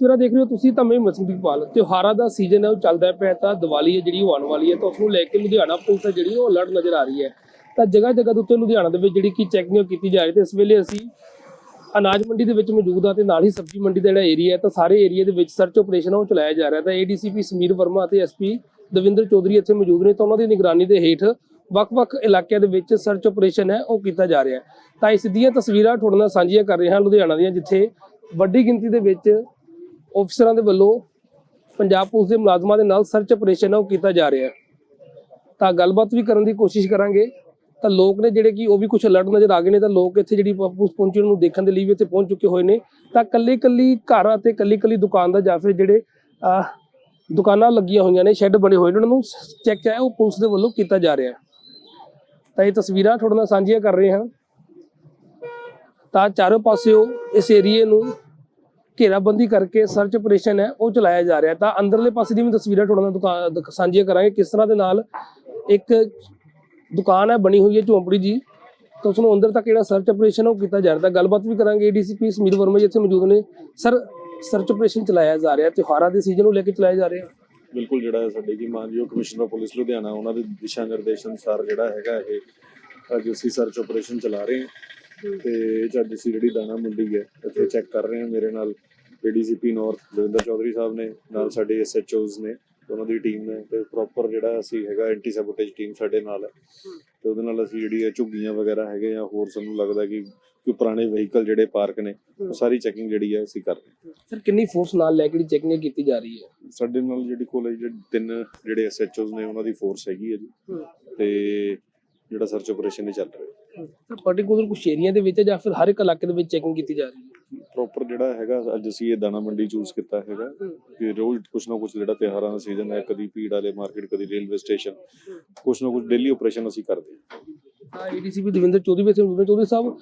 ਤਸਵੀਰਾਂ ਦੇਖ ਰਹੇ ਹੋ ਤੁਸੀਂ ਤਾਂ ਮੈਂ ਮਸਜਿਦਪਾਲ ਤਿਉਹਾਰਾਂ ਦਾ ਸੀਜ਼ਨ ਹੈ, ਉਹ ਚੱਲਦਾ ਪਿਆ ਤਾਂ ਦੀਵਾਲੀ ਹੈ ਜਿਹੜੀ, ਉਹ ਆਉਣ ਵਾਲੀ ਹੈ, ਤਾਂ ਉਸ ਨੂੰ ਲੈ ਕੇ ਲੁਧਿਆਣਾ ਪੁਲਿਸ ਹੈ ਜਿਹੜੀ, ਉਹ ਅਲਰਟ ਨਜ਼ਰ ਆ ਰਹੀ ਹੈ। ਤਾਂ ਜਗ੍ਹਾ ਜਗ੍ਹਾ ਦੇ ਉੱਤੇ ਲੁਧਿਆਣਾ ਦੇ ਵਿੱਚ ਜਿਹੜੀ ਕਿ ਚੈਕਿੰਗ ਕੀਤੀ ਜਾ ਰਹੀ ਤੇ ਇਸ ਵੇਲੇ ਅਸੀਂ ਅਨਾਜ ਮੰਡੀ ਦੇ ਵਿੱਚ ਮੌਜੂਦ ਆ ਤੇ ਨਾਲ ਹੀ ਸਬਜ਼ੀ ਮੰਡੀ ਦਾ ਜਿਹੜਾ ਏਰੀਆ ਹੈ, ਤਾਂ ਸਾਰੇ ਏਰੀਆ ਦੇ ਵਿੱਚ ਸਰਚ ਆਪਰੇਸ਼ਨ ਉਹ ਚਲਾਇਆ ਜਾ ਰਿਹਾ ਤਾਂ ਏਡੀਸੀਪੀ ਸਮੀਰ ਵਰਮਾ ਅਤੇ ਐਸਪੀ ਦਵਿੰਦਰ ਚੌਧਰੀ ਇੱਥੇ ਮੌਜੂਦ ਨੇ, ਤਾਂ ਉਹਨਾਂ ਦੀ ਨਿਗਰਾਨੀ ਦੇ ਹੇਠ ਵੱਖ-ਵੱਖ ਇਲਾਕਿਆਂ ਦੇ ਵਿੱਚ ਸਰਚ ਆਪਰੇਸ਼ਨ ਹੈ, ਉਹ ਕੀਤਾ ਜਾ ਰਿਹਾ ਤਾਂ ਇਸ ਦੀਆਂ ਤਸਵੀਰਾਂ ਤੁਹਾਡੇ ਨਾਲ ਸਾਂਝੀਆਂ ਕਰ ਰਹੇ ਹਾਂ ਲੁਧਿਆਣਾ ਦੀਆਂ, ਜਿੱਥੇ ਵੱਡੀ ਗਿਣਤੀ ਦੇ ਵਿੱਚ ਅਫਸਰਾਂ ਦੇ ਵੱਲੋਂ ਪੰਜਾਬ ਪੁਲਿਸ ਦੇ ਮੁਲਾਜ਼ਮਾਂ ਦੇ ਨਾਲ ਸਰਚ ਆਪਰੇਸ਼ਨ ਹੈ ਉਹ ਕੀਤਾ ਜਾ ਰਿਹਾ ਹੈ। ਤਾਂ ਗੱਲਬਾਤ ਵੀ ਕਰਨ ਦੀ ਕੋਸ਼ਿਸ਼ ਕਰਾਂਗੇ। ਤਾਂ ਲੋਕ ਨੇ ਜਿਹੜੇ ਕਿ ਉਹ ਵੀ ਕੁਝ ਅਲਰਟ ਨਜ਼ਰ ਆ ਗਏ ਨੇ, ਤਾਂ ਲੋਕ ਇੱਥੇ ਜਿਹੜੀ ਪ- ਪੁਲਿਸ ਪਹੁੰਚੀ ਨੂੰ ਦੇਖਣ ਦੇ ਲਈ ਵੀ ਇੱਥੇ ਪਹੁੰਚ ਚੁੱਕੇ ਹੋਏ ਨੇ। ਤਾਂ ਕੱਲੀ ਕੱਲੀ ਘਰ ਅਤੇ ਕੱਲੀ ਕੱਲੀ ਦੁਕਾਨ ਦਾ ਜਾਂ ਫਿਰ ਜਿਹੜੇ ਦੁਕਾਨਾਂ ਲੱਗੀਆਂ ਹੋਈਆਂ ਨੇ, ਸ਼ੈੱਡ ਬਣੇ ਹੋਏ ਨੇ, ਉਹਨਾਂ ਨੂੰ ਚੈੱਕ ਹੈ, ਉਹ ਪੁਲਿਸ ਦੇ ਵੱਲੋਂ ਕੀਤਾ ਜਾ ਰਿਹਾ ਹੈ। ਤਾਂ ਇਹ ਤਸਵੀਰਾਂ ਤੁਹਾਡੇ ਨਾਲ ਸਾਂਝੀਆਂ ਕਰ ਰਹੇ ਹਾਂ। ਤਾਂ ਚਾਰੋਂ ਪਾਸਿਓਂ ਇਸ ਏਰੀਏ ਨੂੰ ਘੇਰਾਬੰਦੀ ਕਰਕੇ ਸਰਚ ਆਪਰੇਸ਼ਨ ਹੈ, ਉਹ ਚਲਾਇਆ ਜਾ ਰਿਹਾ ਤਾਂ ਅੰਦਰਲੇ ਪਾਸੇ ਦੀ ਵੀ ਤਸਵੀਰਾਂ ਤੁਹਾਡੇ ਨਾਲ ਸਾਂਝੀਆਂ ਕਰਾਂਗੇ। ਕਿਸ ਤਰ੍ਹਾਂ ਦੇ ਨਾਲ ਇੱਕ ਦੁਕਾਨ ਹੈ, ਬਣੀ ਹੋਈ ਹੈ ਝੌਂਪੜੀ ਜੀ। ਤਾਂ ਉਸ ਨੂੰ ਅੰਦਰ ਤੱਕ ਜਿਹੜਾ ਸਰਚ ਆਪਰੇਸ਼ਨ ਉਹ ਕੀਤਾ ਜਾ ਰਿਹਾ ਤਾਂ ਗੱਲਬਾਤ ਵੀ ਕਰਾਂਗੇ ਏਡੀਸੀਪੀ ਸਮੀਰ ਵਰਮਾ ਜੀ, ਇੱਥੇ ਮੌਜੂਦ ਨੇ। ਸਰ ਸਰਚ ਆਪਰੇਸ਼ਨ ਚਲਾਇਆ ਜਾ ਰਿਹਾ ਤਿਉਹਾਰਾਂ ਦੇ ਸੀਜ਼ਨ ਨੂੰ ਲੈ ਕੇ ਚਲਾਇਆ ਜਾ ਰਿਹਾ ਬਿਲਕੁਲ ਜਿਹੜਾ ਸਾਡੇ ਕੀ ਮਾਨਯੋਗ ਕਮਿਸ਼ਨਰ ਪੁਲਿਸ ਲੁਧਿਆਣਾ, ਉਹਨਾਂ ਦੇ ਦਿਸ਼ਾ ਨਿਰਦੇਸ਼ ਅਨੁਸਾਰ ਜਿਹੜਾ ਹੈਗਾ ਇਹ, ਅੱਜ ਅਸੀਂ ਸਰਚ ਆਪਰੇਸ਼ਨ ਚਲਾ ਰਹੇ ਹਾਂ। ਤੇ ਇਹ ਅੱਜ ਅਸੀਂ ਜਿਹੜੀ ਦਾਣਾ ਮੰਡੀ ਹੈ ਇੱਥੇ ਚੈੱਕ ਕਰ ਰਹੇ ਹਾਂ ਮੇਰੇ ਨਾਲ ਏਡੀਸੀਪੀ ਨਾਰਥ ਦਵਿੰਦਰ ਚੌਧਰੀ ਸਾਹਿਬ ਨੇ ਨਾਲ ਸਾਡੇ ਐਸਐਚਓਜ਼ ਨੇ ਉਹਨਾਂ ਦੀ ਟੀਮ ਨੇ ਤੇ ਪ੍ਰੋਪਰ ਜਿਹੜਾ ਅਸੀਂ ਹੈਗਾ ਐਂਟੀ ਸੈਬੋਟੇਜ ਟੀਮ ਸਾਡੇ ਨਾਲ ਹੈ। ਤੇ ਉਹਦੇ ਨਾਲ ਅਸੀਂ ਜਿਹੜੀ ਇਹ ਝੁੱਗੀਆਂ ਵਗੈਰਾ ਹੈਗੇ ਜਾਂ ਹੋਰ ਸਾਨੂੰ ਲੱਗਦਾ ਕਿ ਕੋਈ ਪੁਰਾਣੇ ਵਹੀਕਲ ਜਿਹੜੇ ਪਾਰਕ ਨੇ ਉਹ ਸਾਰੀ ਚੈਕਿੰਗ ਜਿਹੜੀ ਹੈ ਅਸੀਂ ਕਰ ਰਹੇ ਹਾਂ। ਸਰ ਕਿੰਨੀ ਫੋਰਸ ਨਾਲ ਲੈ ਕੇ ਚੈਕਿੰਗ ਕੀਤੀ ਜਾ ਰਹੀ ਹੈ? ਸਾਡੇ ਨਾਲ ਜਿਹੜੀ ਕੋਲ ਜਿਹੜੇ ਤਿੰਨ ਜਿਹੜੇ ਐਸਐਚਓਜ਼ ਨੇ ਉਹਨਾਂ ਦੀ ਫੋਰਸ ਹੈਗੀ ਹੈ ਜੀ। ਤੇ ਜਿਹੜਾ ਸਰਚ ਆਪਰੇਸ਼ਨ ਹੀ ਚੱਲ ਰਿਹਾ ਪਾਰਟਿਕੂਲਰ ਕੁਝ ਏਰੀਆ ਦੇ ਵਿੱਚ ਹੈ ਜਾਂ ਫਿਰ ਹਰ ਇੱਕ ਇਲਾਕੇ ਦੇ ਵਿੱਚ ਚੈਕਿੰਗ ਕੀਤੀ ਜਾ ਰਹੀ ਹੈ? ਪ੍ਰੋਪਰ ਜਿਹੜਾ ਹੈਗਾ ਅੱਜ ਅਸੀਂ ਇਹ ਦਾਣਾ ਮੰਡੀ ਚੂਜ਼ ਕੀਤਾ ਹੈਗਾ। ਕਿ ਰੋਜ਼ ਕੁਛ ਨਾ ਕੁਛ ਜਿਹੜਾ ਤਿਉਹਾਰਾਂ ਦਾ ਸੀਜ਼ਨ ਹੈ ਕਦੀ ਭੀੜ ਵਾਲੇ ਮਾਰਕੀਟ ਕਦੀ ਰੇਲਵੇ ਸਟੇਸ਼ਨ ਕੁਛ ਨਾ ਕੁਛ ਡੇਲੀ ਆਪਰੇਸ਼ਨ ਅਸੀਂ ਕਰਦੇ ਹਾਂ। ਏਡੀਸੀਪੀ ਦਵਿੰਦਰ ਚੌਧਰੀ ਵਿੱਚ ਦਵਿੰਦਰ ਚੌਧਰੀ ਸਾਹਿਬ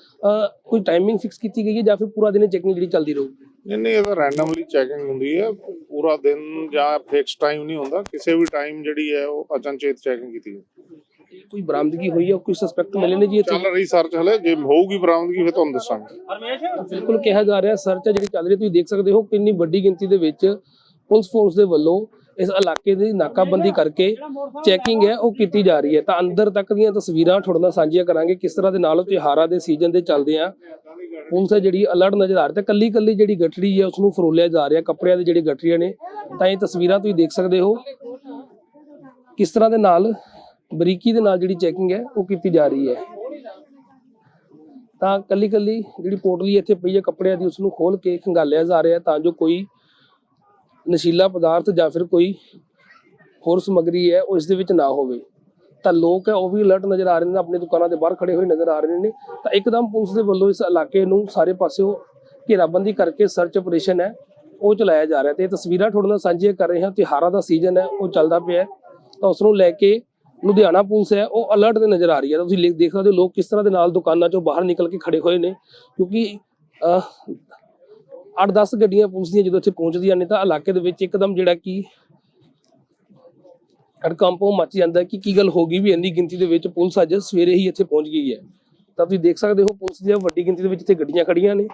ਕੋਈ ਟਾਈਮਿੰਗ ਫਿਕਸ ਕੀਤੀ ਗਈ ਹੈ ਜਾਂ ਫਿਰ ਪੂਰਾ ਦਿਨ ਚੈਕਿੰਗ ਜਿਹੜੀ ਚੱਲਦੀ ਰਹੂਗੀ? ਨਹੀਂ ਨਹੀਂ ਇਹ ਤਾਂ ਰੈਂਡਮਲੀ ਚੈਕਿੰਗ ਹੁੰਦੀ ਹੈ। ਪੂਰਾ ਦਿਨ ਜਾਂ ਫਿਕਸ ਟਾਈਮ ਨਹੀਂ ਹੁੰਦਾ। ਕਿਸੇ ਵੀ ਟਾਈਮ ਜਿਹੜੀ ਹੈ ਉਹ ਅਚਨਚੇਤ ਚੈਕਿੰਗ ਕੀਤੀ ਹੈ। ਕੋਈ ਬਰਾਮਦਗੀ ਹੋਈ ਹੈ ਕੋਈ ਸਸਪੈਕਟ ਮਿਲੇ ਨੇ ਜੀ ਇੱਥੇ? ਚੱਲ ਰਹੀ ਸਰਚ ਹਲੇ ਜੇ ਹੋਊਗੀ ਬਰਾਮਦਗੀ ਫਿਰ ਤੁਹਾਨੂੰ ਦੱਸਾਂਗੇ। ਬਿਲਕੁਲ ਕਿਹਾ ਜਾ ਰਿਹਾ ਸਰਚ ਹੈ ਜਿਹੜੀ ਚੱਲ ਰਹੀ ਤੁਸੀਂ ਦੇਖ ਸਕਦੇ ਹੋ ਕਿੰਨੀ ਵੱਡੀ ਗਿਣਤੀ ਦੇ ਵਿੱਚ ਪੁਲਿਸ ਫੋਰਸ ਦੇ ਵੱਲੋਂ ਇਸ ਇਲਾਕੇ ਦੀ ਨਾਕਾਬੰਦੀ ਕਰਕੇ ਚੈਕਿੰਗ ਹੈ ਉਹ ਕੀਤੀ ਜਾ ਰਹੀ ਹੈ। ਤਾਂ ਅੰਦਰ ਤੱਕ ਦੀਆਂ ਤਸਵੀਰਾਂ ਤੁਹਾਡੇ ਨਾਲ ਸਾਂਝੀਆਂ ਕਰਾਂਗੇ ਕਿਸ ਤਰ੍ਹਾਂ ਦੇ ਨਾਲ ਤਿਉਹਾਰਾਂ ਦੇ ਸੀਜ਼ਨ ਦੇ ਚੱਲਦੇ ਆ। ਪੁਲਿਸ ਹੈ ਜਿਹੜੀ ਅਲਰਟ ਨਜ਼ਰ ਆ ਰਹੀ ਤੇ ਕੱਲੀ ਕੱਲੀ ਜਿਹੜੀ ਗੱਠੜੀ ਹੈ ਉਸ ਨੂੰ ਫਰੋਲਿਆ ਜਾ ਰਿਹਾ ਕੱਪੜਿਆਂ ਦੀ ਜਿਹੜੀ ਗੱਠੜੀਆਂ ਨੇ ਤਾਂ ਇਹ ਤਸਵੀਰਾਂ ਤੁਸੀਂ ਦੇਖ ਸਕਦੇ ਹੋ। ਕਿਸ ਤਰ੍ਹਾਂ ਦੇ ਨਾਲ ਬਰੀਕੀ ਦੇ ਨਾਲ ਜਿਹੜੀ ਚੈਕਿੰਗ ਹੈ, ਉਹ ਕੀਤੀ ਜਾ ਰਹੀ ਹੈ। ਤਾਂ ਕੱਲੀ ਕੱਲੀ ਜਿਹੜੀ ਪੋਟਲੀ ਇੱਥੇ ਪਈ ਹੈ ਕੱਪੜਿਆਂ ਦੀ ਉਸ ਨੂੰ ਖੋਲ ਕੇ ਖੰਗਾਲਿਆ ਜਾ ਰਿਹਾ ਤਾਂ ਜੋ ਕੋਈ ਨਸ਼ੀਲਾ ਪਦਾਰਥ ਜਾਂ ਫਿਰ ਕੋਈ ਹੋਰ ਸਮੱਗਰੀ ਹੈ, ਉਹ ਇਸ ਦੇ ਵਿੱਚ ਨਾ ਹੋਵੇ। ਤਾਂ ਲੋਕ ਹੈ, ਉਹ ਵੀ ਅਲਰਟ ਨਜ਼ਰ ਆ ਰਹੇ ਨੇ, ਆਪਣੀ ਦੁਕਾਨਾਂ ਦੇ ਬਾਹਰ ਖੜੇ ਹੋਏ ਨਜ਼ਰ ਆ ਰਹੇ ਨੇ। ਤਾਂ ਇੱਕਦਮ ਪੁਲਿਸ ਦੇ ਵੱਲੋਂ ਇਸ ਇਲਾਕੇ ਨੂੰ ਸਾਰੇ ਪਾਸਿਓਂ ਘੇਰਾਬੰਦੀ ਕਰਕੇ ਸਰਚ ਆਪਰੇਸ਼ਨ ਹੈ, ਉਹ ਚਲਾਇਆ ਜਾ ਰਿਹਾ ਤੇ ਇਹ ਤਸਵੀਰਾਂ ਤੁਹਾਡੇ ਨਾਲ ਸਾਂਝੀਆਂ ਕਰ ਰਹੇ ਹਾਂ। ਤਿਉਹਾਰਾਂ ਦਾ ਸੀਜ਼ਨ ਹੈ, ਉਹ ਚੱਲਦਾ ਪਿਆ ਤਾਂ ਉਸ ਨੂੰ ਲੈ ਕੇ ਲੁਧਿਆਣਾ ਪੁਲਿਸ ਹੈ, ਉਹ ਅਲਰਟ ਤੇ ਨਜ਼ਰ ਆ ਰਹੀ ਹੈ। ਤੁਸੀਂ ਦੇਖ ਸਕਦੇ ਹੋ ਲੋਕ ਕਿਸ ਤਰ੍ਹਾਂ ਦੇ ਨਾਲ ਦੁਕਾਨਾਂ ਚੋਂ ਬਾਹਰ ਨਿਕਲ ਕੇ ਖੜੇ ਹੋਏ ਨੇ, ਕਿਉਂਕਿ 8-10 ਗੱਡੀਆਂ ਪੁਲਿਸ ਦੀਆਂ ਜਦੋਂ ਇੱਥੇ ਪਹੁੰਚਦੀਆਂ ਨੇ, ਤਾਂ ਇਲਾਕੇ ਦੇ ਵਿੱਚ ਇੱਕਦਮ ਜਿਹੜਾ ਕਿ ਹੜਕੰਪੋਂ ਮੱਚ ਜਾਂਦਾ ਕਿ ਕੀ ਗੱਲ ਹੋ ਗਈ ਵੀ ਇੰਨੀ ਗਿਣਤੀ ਦੇ ਵਿੱਚ ਪੁਲਿਸ ਅੱਜ ਸਵੇਰੇ ਹੀ ਇੱਥੇ ਪਹੁੰਚ ਗਈ ਹੈ। ਤਾਂ ਤੁਸੀਂ ਦੇਖ ਸਕਦੇ ਹੋ ਪੁਲਿਸ ਦੀਆਂ ਵੱਡੀ ਗਿਣਤੀ ਦੇ ਵਿੱਚ ਇੱਥੇ ਗੱਡੀਆਂ ਖੜੀਆਂ ਨੇ,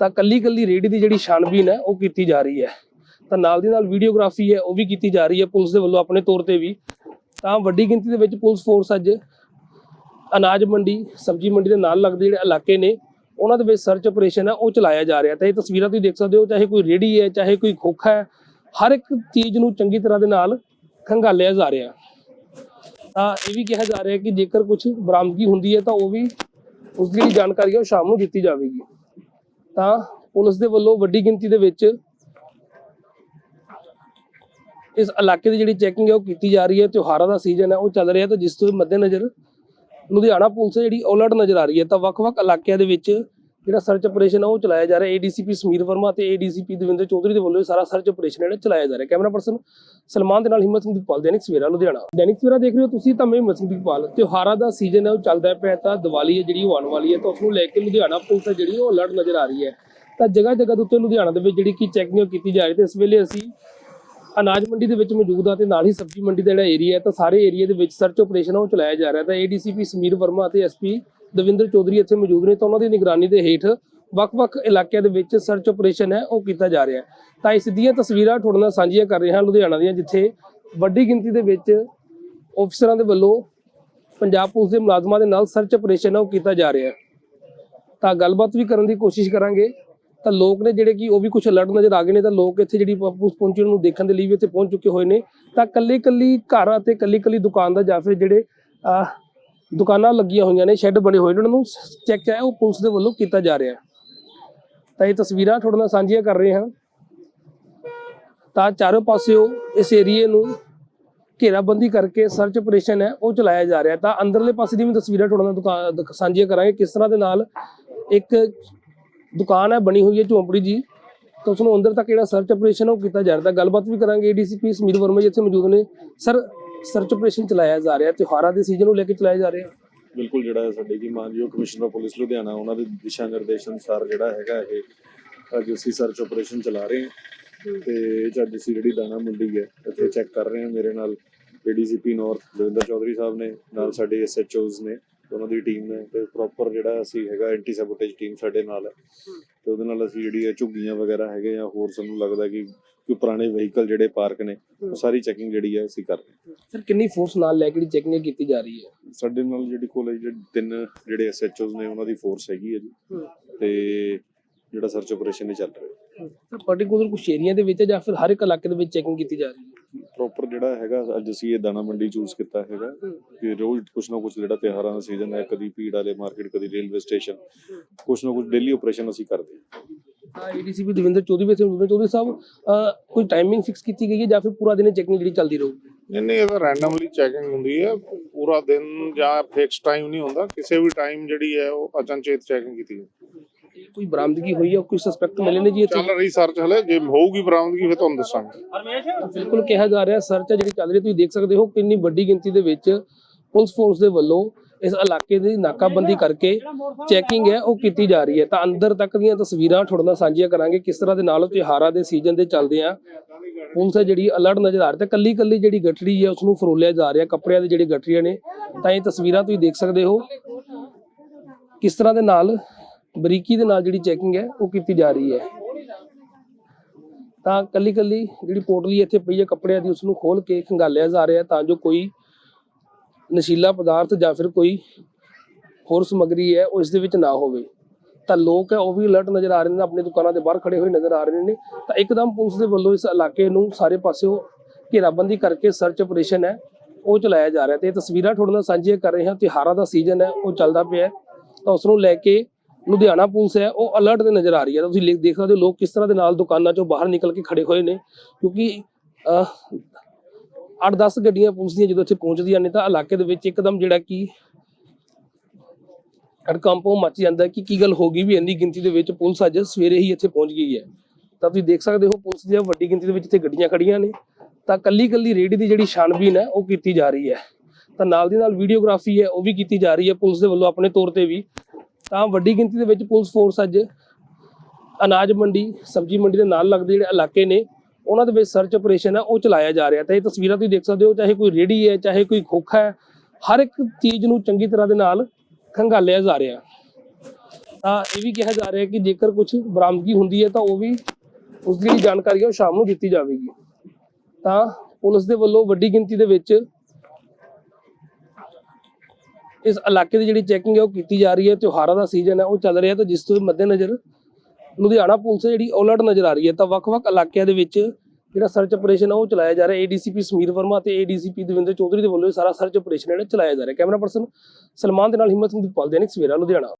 ਤਾਂ ਕੱਲੀ ਕੱਲੀ ਰੇੜੀ ਦੀ ਜਿਹੜੀ ਛਾਨਬੀਨ ਹੈ ਉਹ ਕੀਤੀ ਜਾ ਰਹੀ ਹੈ। ਤਾਂ ਨਾਲ ਦੀ ਨਾਲ ਵੀਡੀਓਗ੍ਰਾਫੀ ਹੈ, ਉਹ ਵੀ ਕੀਤੀ ਜਾ ਰਹੀ ਹੈ ਪੁਲਿਸ ਦੇ ਵੱਲੋਂ ਆਪਣੇ ਤੌਰ ਤੇ ਵੀ। ਤਾਂ ਵੱਡੀ ਗਿਣਤੀ ਦੇ ਵਿੱਚ ਪੁਲਿਸ ਫੋਰਸ ਅੱਜ ਅਨਾਜ ਮੰਡੀ, ਸਬਜ਼ੀ ਮੰਡੀ ਦੇ ਨਾਲ ਲੱਗਦੇ ਜਿਹੜੇ ਇਲਾਕੇ ਨੇ, ਉਹਨਾਂ ਦੇ ਵਿੱਚ ਸਰਚ ਆਪਰੇਸ਼ਨ ਹੈ ਉਹ ਚਲਾਇਆ ਜਾ ਰਿਹਾ ਤਾਂ ਇਹ ਤਸਵੀਰਾਂ ਤੁਸੀਂ ਦੇਖ ਸਕਦੇ ਹੋ, ਚਾਹੇ ਕੋਈ ਰੇੜੀ ਹੈ, ਚਾਹੇ ਕੋਈ ਖੋਖਾ ਹੈ, ਹਰ ਇੱਕ ਚੀਜ਼ ਨੂੰ ਚੰਗੀ ਤਰ੍ਹਾਂ ਦੇ ਨਾਲ ਖੰਗਾਲਿਆ ਜਾ ਰਿਹਾ ਤਾਂ ਇਹ ਵੀ ਕਿਹਾ ਜਾ ਰਿਹਾ ਕਿ ਜੇਕਰ ਕੁਝ ਬਰਾਮਦਗੀ ਹੁੰਦੀ ਹੈ, ਤਾਂ ਉਹ ਵੀ ਉਸ ਦੀ ਜਾਣਕਾਰੀ ਉਹ ਸ਼ਾਮ ਨੂੰ ਦਿੱਤੀ ਜਾਵੇਗੀ। ਤਾਂ ਪੁਲਿਸ ਦੇ ਵੱਲੋਂ ਵੱਡੀ ਗਿਣਤੀ ਦੇ ਵਿੱਚ ਇਸ ਇਲਾਕੇ ਦੀ ਜਿਹੜੀ ਚੈਕਿੰਗ ਹੈ ਉਹ ਕੀਤੀ ਜਾ ਰਹੀ ਹੈ, ਤਿਉਹਾਰਾਂ ਦਾ ਸੀਜ਼ਨ ਹੈ, ਉਹ ਚੱਲ ਰਿਹਾ ਤਾਂ ਜਿਸ ਤੋਂ ਮੱਦੇਨਜ਼ਰ ਲੁਧਿਆਣਾ ਪੁਲਿਸ ਜਿਹੜੀ ਅਲਰਟ ਨਜ਼ਰ ਆ ਰਹੀ ਹੈ ਤਾਂ ਵੱਖ-ਵੱਖ ਇਲਾਕਿਆਂ ਦੇ ਵਿੱਚ ਜਿਹੜਾ ਸਰਚ ਆਪਰੇਸ਼ਨ ਉਹ ਚਲਾਇਆ ਜਾ ਰਿਹਾ ਏਡੀਸੀਪੀ ਸਮੀਰ ਵਰਮਾ ਤੇ ਏਡੀਸੀਪੀ ਦਵਿੰਦਰ ਚੌਧਰੀ ਦੇ ਵੱਲੋਂ ਸਾਰਾ ਸਰਚ ਆਪਰੇਸ਼ਨ ਜਿਹੜਾ ਚਲਾਇਆ ਜਾ ਰਿਹਾ ਕੈਮਰਾ ਪਰਸਨ ਸਲਮਾਨ ਦੇ ਨਾਲ ਹਿੰਮਤ ਸਿੰਘ ਦੀਪਾਲ, ਦੈਨਿਕ ਸਵੇਰਾ, ਲੁਧਿਆਣਾ। ਦੈਨਿਕ ਸਵੇਰਾ ਦੇਖ ਰਹੇ ਹੋ ਤੁਸੀਂ ਤਾਂ ਮੈਂ ਹਿੰਮਤ ਸਿੰਘ ਦੀਪਾਲ। ਤਿਉਹਾਰਾਂ ਦਾ ਸੀਜ਼ਨ ਹੈ, ਉਹ ਚੱਲਦਾ ਪਿਆ ਤਾਂ ਦੀਵਾਲੀ ਹੈ, ਜਿਹੜੀ ਉਹ ਆਉਣ ਵਾਲੀ ਹੈ ਤਾਂ ਉਸ ਨੂੰ ਲੈ ਕੇ ਲੁਧਿਆਣਾ ਪੁਲਿਸ ਜਿਹੜੀ ਉਹ ਅਲਰਟ ਨਜ਼ਰ ਆ ਰਹੀ ਹੈ। ਤਾਂ ਜਗ੍ਹਾ ਜਗ੍ਹਾ ਦੇ ਉੱਤੇ ਲੁਧਿਆਣਾ ਦੇ ਵਿੱਚ ਜਿਹੜੀ ਕਿ ਚੈਕਿੰਗ ਕੀਤੀ ਜਾ ਰਹੀ ਤੇ ਇਸ ਵੇਲੇ ਅਸੀਂ ਅਨਾਜ ਮੰਡੀ ਦੇ ਵਿੱਚ ਮੌਜੂਦ ਆ ਤੇ ਨਾਲ ਹੀ ਸਬਜ਼ੀ ਮੰਡੀ ਦਾ ਜਿਹੜਾ ਏਰੀਆ ਹੈ ਤਾਂ ਸਾਰੇ ਏਰੀਆ ਦੇ ਵਿੱਚ ਸਰਚ ਆਪਰੇਸ਼ਨ ਉਹ ਚਲਾਇਆ ਜਾ ਰਿਹਾ ਤਾਂ ਏਡੀਸੀਪੀ ਸਮੀਰ ਵਰਮਾ ਅਤੇ ਐਸਪੀ ਦਵਿੰਦਰ ਚੌਧਰੀ ਇੱਥੇ ਮੌਜੂਦ ਨੇ ਤਾਂ ਉਹਨਾਂ ਦੀ ਨਿਗਰਾਨੀ ਦੇ ਹੇਠ ਵੱਖ-ਵੱਖ ਇਲਾਕਿਆਂ ਦੇ ਵਿੱਚ ਸਰਚ ਆਪਰੇਸ਼ਨ ਹੈ, ਉਹ ਕੀਤਾ ਜਾ ਰਿਹਾ ਤਾਂ ਇਸ ਦੀਆਂ ਤਸਵੀਰਾਂ ਤੁਹਾਡੇ ਨਾਲ ਸਾਂਝੀਆਂ ਕਰ ਰਹੇ ਹਾਂ ਲੁਧਿਆਣਾ ਦੀਆਂ, ਜਿੱਥੇ ਵੱਡੀ ਗਿਣਤੀ ਦੇ ਵਿੱਚ ਅਫਸਰਾਂ ਦੇ ਵੱਲੋਂ ਪੰਜਾਬ ਪੁਲਿਸ ਦੇ ਮੁਲਾਜ਼ਮਾਂ ਦੇ ਨਾਲ ਸਰਚ ਆਪਰੇਸ਼ਨ ਉਹ ਕੀਤਾ ਜਾ ਰਿਹਾ ਤਾਂ ਗੱਲਬਾਤ ਵੀ ਕਰਨ ਦੀ ਕੋਸ਼ਿਸ਼ ਕਰਾਂਗੇ। ਤਾਂ ਲੋਕ ਨੇ ਜਿਹੜੇ ਕਿ ਉਹ ਵੀ ਕੁਝ ਅਲਰਟ ਨਜ਼ਰ ਆ ਗਏ ਨੇ, ਤਾਂ ਲੋਕ ਇੱਥੇ ਜਿਹੜੀ ਪੁਲਿਸ ਪਹੁੰਚੀ ਨੂੰ ਦੇਖਣ ਦੇ ਲਈ ਵੀ ਇੱਥੇ ਪਹੁੰਚ ਚੁੱਕੇ ਹੋਏ ਨੇ। ਤਾਂ ਕੱਲੀ ਕੱਲੀ ਘਰ ਅਤੇ ਕੱਲੀ ਕੱਲੀ ਦੁਕਾਨ ਦਾ ਜਾਂ ਫਿਰ ਜਿਹੜੇ ਦੁਕਾਨਾਂ ਲੱਗੀਆਂ ਹੋਈਆਂ ਨੇ, ਸ਼ੈੱਡ ਬਣੇ ਹੋਏ ਨੇ, ਉਹਨਾਂ ਨੂੰ ਚੈੱਕ ਹੈ, ਉਹ ਪੁਲਿਸ ਦੇ ਵੱਲੋਂ ਕੀਤਾ ਜਾ ਰਿਹਾ ਤਾਂ ਇਹ ਤਸਵੀਰਾਂ ਤੁਹਾਡੇ ਨਾਲ ਸਾਂਝੀਆਂ ਕਰ ਰਹੇ ਹਾਂ। ਤਾਂ ਚਾਰੋਂ ਪਾਸਿਓ ਇਸ ਏਰੀਏ ਨੂੰ ਘੇਰਾਬੰਦੀ ਕਰਕੇ ਸਰਚ ਆਪਰੇਸ਼ਨ ਹੈ, ਉਹ ਚਲਾਇਆ ਜਾ ਰਿਹਾ ਤਾਂ ਅੰਦਰਲੇ ਪਾਸੇ ਦੀ ਵੀ ਤਸਵੀਰਾਂ ਤੁਹਾਡੇ ਨਾਲ ਦੁਕਾਨ ਸਾਂਝੀਆਂ ਕਰਾਂਗੇ। ਕਿਸ ਤਰ੍ਹਾਂ ਦੇ ਨਾਲ ਇੱਕ ਦੁਕਾਨ ਹੈ, ਬਣੀ ਹੋਈ ਹੈ ਝੌਂਪੜੀ ਜੀ। ਤਾਂ ਉਸ ਨੂੰ ਅੰਦਰ ਤੱਕ ਜਿਹੜਾ ਸਰਚ ਆਪਰੇਸ਼ਨ ਉਹ ਕੀਤਾ ਜਾ ਰਿਹਾ। ਗੱਲਬਾਤ ਵੀ ਕਰਾਂਗੇ ਏਡੀਸੀਪੀ ਸਮੀਰ ਵਰਮਾ ਜੀ ਇੱਥੇ ਮੌਜੂਦ ਨੇ। ਸਰ ਸਰਚ ਆਪਰੇਸ਼ਨ ਚਲਾਇਆ ਜਾ ਰਿਹਾ, ਤਿਉਹਾਰਾਂ ਦੇ ਸੀਜ਼ਨ ਨੂੰ ਲੈ ਕੇ ਚਲਾਇਆ ਜਾ ਰਿਹਾ। ਬਿਲਕੁਲ ਜਿਹੜਾ ਸਾਡੇ ਕੀ ਮਾਨਯੋਗ ਕਮਿਸ਼ਨਰ ਪੁਲਿਸ ਲੁਧਿਆਣਾ, ਉਹਨਾਂ ਦੇ ਦਿਸ਼ਾ ਨਿਰਦੇਸ਼ ਅਨੁਸਾਰ ਜਿਹੜਾ ਹੈਗਾ ਇਹ। ਅੱਜ ਅਸੀਂ ਸਰਚ ਆਪਰੇਸ਼ਨ ਚਲਾ ਰਹੇ ਹਾਂ। ਤੇ ਅੱਜ ਅਸੀਂ ਜਿਹੜੀ ਦਾਣਾ ਮੰਡੀ ਹੈ, ਇੱਥੇ ਚੈੱਕ ਕਰ ਰਹੇ ਹਾਂ। ਮੇਰੇ ਨਾਲ ਏਡੀਸੀਪੀ ਨਾਰਥ ਦਵਿੰਦਰ ਚੌਧਰੀ ਸਾਹਿਬ ਨੇ, ਨਾਲ ਸਾਡੇ ਐਸਐਚਓਜ਼ ਨੇ। ਉਹਨਾਂ ਦੀ ਟੀਮ ਨੇ ਤੇ ਪ੍ਰੋਪਰ ਜਿਹੜਾ ਅਸੀਂ ਹੈਗਾ ਐਂਟੀ ਸੈਬੋਟੇਜ ਟੀਮ ਸਾਡੇ ਨਾਲ ਹੈ। ਤੇ ਉਹਦੇ ਨਾਲ ਅਸੀਂ ਜਿਹੜੀ ਝੁੱਗੀਆਂ ਵਗੈਰਾ ਹੈਗੇ ਜਾਂ ਹੋਰ ਸਾਨੂੰ ਲੱਗਦਾ ਕਿ ਕੋਈ ਪੁਰਾਣੇ ਵਹੀਕਲ ਜਿਹੜੇ ਪਾਰਕ ਨੇ ਉਹ ਸਾਰੀ ਚੈਕਿੰਗ ਜਿਹੜੀ ਹੈ ਅਸੀਂ ਕਰ ਰਹੇ ਹਾਂ। ਸਰ ਕਿੰਨੀ ਫੋਰਸ ਨਾਲ ਲੈ ਕੇ ਜਿਹੜੀ ਚੈਕਿੰਗ ਕੀਤੀ ਜਾ ਰਹੀ ਹੈ? ਸਾਡੇ ਨਾਲ ਜਿਹੜੀ ਕੋਲ ਜਿਹੜੇ ਤਿੰਨ ਜਿਹੜੇ ਐਸਐਚਓਜ਼ ਨੇ ਉਹਨਾਂ ਦੀ ਫੋਰਸ ਹੈਗੀ ਹੈ ਜੀ। ਤੇ ਜਿਹੜਾ ਸਰਚ ਆਪਰੇਸ਼ਨ ਹੀ ਚੱਲ ਰਿਹਾ ਸਰ ਪਾਰਟਿਕੂਲਰ ਕੁਝ ਏਰੀਆ ਦੇ ਵਿੱਚ ਜਾਂ ਫਿਰ ਹਰ ਇੱਕ ਇਲਾਕੇ ਦੇ ਵਿੱਚ ਚੈਕਿੰਗ ਕੀਤੀ ਜਾ ਰਹੀ ਹੈ? ਪ੍ਰੋਪਰ ਜਿਹੜਾ ਹੈਗਾ ਅੱਜ ਅਸੀਂ ਇਹ ਦਾਣਾ ਮੰਡੀ ਚੂਜ਼ ਕੀਤਾ ਹੈਗਾ। ਕਿ ਰੋਜ਼ ਕੁਛ ਨਾ ਕੁਛ ਜਿਹੜਾ ਤਿਉਹਾਰਾਂ ਦਾ ਸੀਜ਼ਨ ਹੈ ਕਦੀ ਭੀੜ ਵਾਲੇ ਮਾਰਕੀਟ ਕਦੀ ਰੇਲਵੇ ਸਟੇਸ਼ਨ ਕੁਛ ਨਾ ਕੁਛ ਡੇਲੀ ਆਪਰੇਸ਼ਨ ਅਸੀਂ ਕਰਦੇ ਹਾਂ। ਏਡੀਸੀਪੀ ਦਵਿੰਦਰ ਚੌਧਰੀ ਵਿੱਚ ਦਵਿੰਦਰ ਚੌਧਰੀ ਸਾਹਿਬ ਕੋਈ ਟਾਈਮਿੰਗ ਫਿਕਸ ਕੀਤੀ ਗਈ ਹੈ ਜਾਂ ਫਿਰ ਪੂਰਾ ਦਿਨ ਚੈਕਿੰਗ ਜਿਹੜੀ ਚੱਲਦੀ ਰਹੂਗੀ ਨਹੀਂ ਨਹੀਂ ਇਹ ਤਾਂ ਰੈਂਡਮਲੀ ਚੈਕਿੰਗ ਹੁੰਦੀ ਹੈ। ਪੂਰਾ ਦਿਨ ਜਾਂ ਫਿਕਸ ਟਾਈਮ ਨਹੀਂ ਹੁੰਦਾ। ਕਿਸੇ ਵੀ ਟਾਈਮ ਜਿਹੜੀ ਹੈ ਉਹ ਅਚਨਚੇਤ ਚੈਕਿੰਗ ਕੀਤੀ ਜਾਂਦੀ ਹੈ। ਕੋਈ ਬਰਾਮਦਗੀ ਹੋਈ ਹੈ ਕੋਈ ਸਸਪੈਕਟ ਮਿਲੇ ਨੇ ਜੀ ਇੱਥੇ? ਚੱਲ ਰਹੀ ਸਰਚ ਹਲੇ ਜੇ ਹੋਊਗੀ ਬਰਾਮਦਗੀ ਫਿਰ ਤੁਹਾਨੂੰ ਦੱਸਾਂਗੇ। ਬਿਲਕੁਲ ਕਿਹਾ ਜਾ ਰਿਹਾ ਸਰਚ ਹੈ ਜਿਹੜੀ ਚੱਲ ਰਹੀ ਤੁਸੀਂ ਦੇਖ ਸਕਦੇ ਹੋ ਕਿੰਨੀ ਵੱਡੀ ਗਿਣਤੀ ਦੇ ਵਿੱਚ ਪੁਲਿਸ ਫੋਰਸ ਦੇ ਵੱਲੋਂ ਇਸ ਇਲਾਕੇ ਦੀ ਨਾਕਾਬੰਦੀ ਕਰਕੇ ਚੈਕਿੰਗ ਹੈ ਉਹ ਕੀਤੀ ਜਾ ਰਹੀ ਹੈ। ਤਾਂ ਅੰਦਰ ਤੱਕ ਦੀਆਂ ਤਸਵੀਰਾਂ ਤੁਹਾਡੇ ਨਾਲ ਸਾਂਝੀਆਂ ਕਰਾਂਗੇ ਕਿਸ ਤਰ੍ਹਾਂ ਦੇ ਨਾਲ ਤਿਉਹਾਰਾਂ ਦੇ ਸੀਜ਼ਨ ਦੇ ਚੱਲਦੇ ਆ। ਪੁਲਿਸ ਜਿਹੜੀ ਅਲਰਟ ਨਜ਼ਰ ਆ ਰਹੀ ਤੇ ਕੱਲੀ ਕੱਲੀ ਜਿਹੜੀ ਗੱਠੜੀ ਹੈ ਉਸ ਨੂੰ ਫਰੋਲਿਆ ਜਾ ਰਿਹਾ ਕੱਪੜਿਆਂ ਦੇ ਜਿਹੜੀ ਗੱਠੜੀਆਂ ਨੇ। ਤਾਂ ਇਹ ਤਸਵੀਰਾਂ ਤੁਸੀਂ ਦੇਖ ਸਕਦੇ ਹੋ। ਕਿਸ ਤਰ੍ਹਾਂ ਦੇ ਨਾਲ ਬਰੀਕੀ ਦੇ ਨਾਲ ਜਿਹੜੀ ਚੈਕਿੰਗ ਹੈ, ਉਹ ਕੀਤੀ ਜਾ ਰਹੀ ਹੈ। ਤਾਂ ਕੱਲੀ ਕੱਲੀ ਜਿਹੜੀ ਪੋਟਲੀ ਇੱਥੇ ਪਈ ਹੈ ਕੱਪੜਿਆਂ ਦੀ ਉਸ ਨੂੰ ਖੋਲ ਕੇ ਖੰਗਾਲਿਆ ਜਾ ਰਿਹਾ ਤਾਂ ਜੋ ਕੋਈ ਨਸ਼ੀਲਾ ਪਦਾਰਥ ਜਾਂ ਫਿਰ ਕੋਈ ਹੋਰ ਸਮੱਗਰੀ ਹੈ, ਉਹ ਇਸ ਦੇ ਵਿੱਚ ਨਾ ਹੋਵੇ। ਤਾਂ ਲੋਕ ਹੈ, ਉਹ ਵੀ ਅਲਰਟ ਨਜ਼ਰ ਆ ਰਹੇ ਨੇ, ਆਪਣੀ ਦੁਕਾਨਾਂ ਦੇ ਬਾਹਰ ਖੜੇ ਹੋਏ ਨਜ਼ਰ ਆ ਰਹੇ ਨੇ। ਤਾਂ ਇੱਕਦਮ ਪੁਲਿਸ ਦੇ ਵੱਲੋਂ ਇਸ ਇਲਾਕੇ ਨੂੰ ਸਾਰੇ ਪਾਸਿਓਂ ਘੇਰਾਬੰਦੀ ਕਰਕੇ ਸਰਚ ਆਪਰੇਸ਼ਨ ਹੈ, ਉਹ ਚਲਾਇਆ ਜਾ ਰਿਹਾ ਤੇ ਤਸਵੀਰਾਂ ਤੁਹਾਡੇ ਨਾਲ ਸਾਂਝੀਆਂ ਕਰ ਰਹੇ ਹਾਂ। ਤਿਉਹਾਰਾਂ ਦਾ ਸੀਜ਼ਨ ਹੈ, ਉਹ ਚੱਲਦਾ ਪਿਆ ਤਾਂ ਉਸ ਨੂੰ ਲੈ ਕੇ ਲੁਧਿਆਣਾ ਪੁਲਿਸ ਹੈ, ਉਹ ਅਲਰਟ ਤੇ ਨਜ਼ਰ ਆ ਰਹੀ ਹੈ। ਤੁਸੀਂ ਲਿਖ- ਦੇਖ ਸਕਦੇ ਹੋ ਲੋਕ ਕਿਸ ਤਰ੍ਹਾਂ ਦੇ ਨਾਲ ਦੁਕਾਨਾਂ ਚੋਂ ਬਾਹਰ ਨਿਕਲ ਕੇ ਖੜੇ ਹੋਏ ਨੇ, ਕਿਉਂਕਿ 8-10 ਗੱਡੀਆਂ ਪੁਲਿਸ ਦੀਆਂ ਜਦੋਂ ਇੱਥੇ ਪਹੁੰਚਦੀਆਂ ਨੇ ਤਾਂ ਇਲਾਕੇ ਦੇ ਵਿੱਚ ਇੱਕਦਮ ਜਿਹੜਾ ਕਿ ਹੜਕੰਪੋਂ ਮੱਚ ਜਾਂਦਾ ਕਿ ਕੀ ਗੱਲ ਹੋ ਗਈ ਵੀ ਇੰਨੀ ਗਿਣਤੀ ਦੇ ਵਿੱਚ ਪੁਲਿਸ ਅੱਜ ਸਵੇਰੇ ਹੀ ਇੱਥੇ ਪਹੁੰਚ ਗਈ ਹੈ। ਤਾਂ ਤੁਸੀਂ ਦੇਖ ਸਕਦੇ ਹੋ ਪੁਲਿਸ ਦੀਆਂ ਵੱਡੀ ਗਿਣਤੀ ਦੇ ਵਿੱਚ ਇੱਥੇ ਗੱਡੀਆਂ ਖੜੀਆਂ ਨੇ। ਤਾਂ ਕੱਲੀ ਕੱਲੀ ਰੇੜੀ ਦੀ ਜਿਹੜੀ ਛਾਨਬੀਨ ਹੈ, ਉਹ ਕੀਤੀ ਜਾ ਰਹੀ ਹੈ। ਤਾਂ ਨਾਲ ਦੀ ਨਾਲ ਵੀਡੀਓਗ੍ਰਾਫੀ ਹੈ, ਉਹ ਵੀ ਕੀਤੀ ਜਾ ਰਹੀ ਹੈ ਪੁਲਿਸ ਦੇ ਵੱਲੋਂ ਆਪਣੇ ਤੌਰ ਤੇ ਵੀ। ਤਾਂ ਵੱਡੀ ਗਿਣਤੀ ਦੇ ਵਿੱਚ ਪੁਲਿਸ ਫੋਰਸ ਅੱਜ ਅਨਾਜ ਮੰਡੀ, ਸਬਜ਼ੀ ਮੰਡੀ ਦੇ ਨਾਲ ਲੱਗਦੇ ਜਿਹੜੇ ਇਲਾਕੇ ਨੇ, ਉਹਨਾਂ ਦੇ ਵਿੱਚ ਸਰਚ ਆਪਰੇਸ਼ਨ ਹੈ ਉਹ ਚਲਾਇਆ ਜਾ ਰਿਹਾ ਤਾਂ ਇਹ ਤਸਵੀਰਾਂ ਤੁਸੀਂ ਦੇਖ ਸਕਦੇ ਹੋ, ਚਾਹੇ ਕੋਈ ਰੇੜੀ ਹੈ, ਚਾਹੇ ਕੋਈ ਖੋਖਾ ਹੈ, ਹਰ ਇੱਕ ਚੀਜ਼ ਨੂੰ ਚੰਗੀ ਤਰ੍ਹਾਂ ਦੇ ਨਾਲ ਖੰਗਾਲਿਆ ਜਾ ਰਿਹਾ ਤਾਂ ਇਹ ਵੀ ਕਿਹਾ ਜਾ ਰਿਹਾ ਕਿ ਜੇਕਰ ਕੁਝ ਬਰਾਮਦਗੀ ਹੁੰਦੀ ਹੈ, ਤਾਂ ਉਹ ਵੀ ਉਸ ਦੀ ਜਾਣਕਾਰੀ ਉਹ ਸ਼ਾਮ ਨੂੰ ਦਿੱਤੀ ਜਾਵੇਗੀ। ਤਾਂ ਪੁਲਿਸ ਦੇ ਵੱਲੋਂ ਵੱਡੀ ਗਿਣਤੀ ਦੇ ਵਿੱਚ ਇਸ ਇਲਾਕੇ ਦੀ ਜਿਹੜੀ ਚੈਕਿੰਗ ਹੈ ਉਹ ਕੀਤੀ ਜਾ ਰਹੀ ਹੈ, ਤਿਉਹਾਰਾਂ ਦਾ ਸੀਜ਼ਨ ਹੈ, ਉਹ ਚੱਲ ਰਿਹਾ ਤਾਂ ਜਿਸ ਤੋਂ ਮੱਦੇਨਜ਼ਰ ਲੁਧਿਆਣਾ ਪੁਲਿਸ ਜਿਹੜੀ ਅਲਰਟ ਨਜ਼ਰ ਆ ਰਹੀ ਹੈ ਤਾਂ ਵੱਖ-ਵੱਖ ਇਲਾਕਿਆਂ ਦੇ ਵਿੱਚ ਜਿਹੜਾ ਸਰਚ ਆਪਰੇਸ਼ਨ ਹੈ ਉਹ ਚਲਾਇਆ ਜਾ ਰਿਹਾ ਏਡੀਸੀਪੀ ਸਮੀਰ ਵਰਮਾ ਤੇ ਏਡੀਸੀਪੀ ਦਵਿੰਦਰ ਚੌਧਰੀ ਦੇ ਵੱਲੋਂ ਇਹ ਸਾਰਾ ਸਰਚ ਆਪਰੇਸ਼ਨ ਜਿਹੜਾ ਚਲਾਇਆ ਜਾ ਰਿਹਾ ਕੈਮਰਾ ਪਰਸਨ ਸਲਮਾਨ ਦੇ ਨਾਲ ਹਿੰਮਤ ਸਿੰਘ ਦੀਪਾਲ ਦੇਨਿਕ ਸਵੇਰਾ ਲੁਧਿਆਣਾ।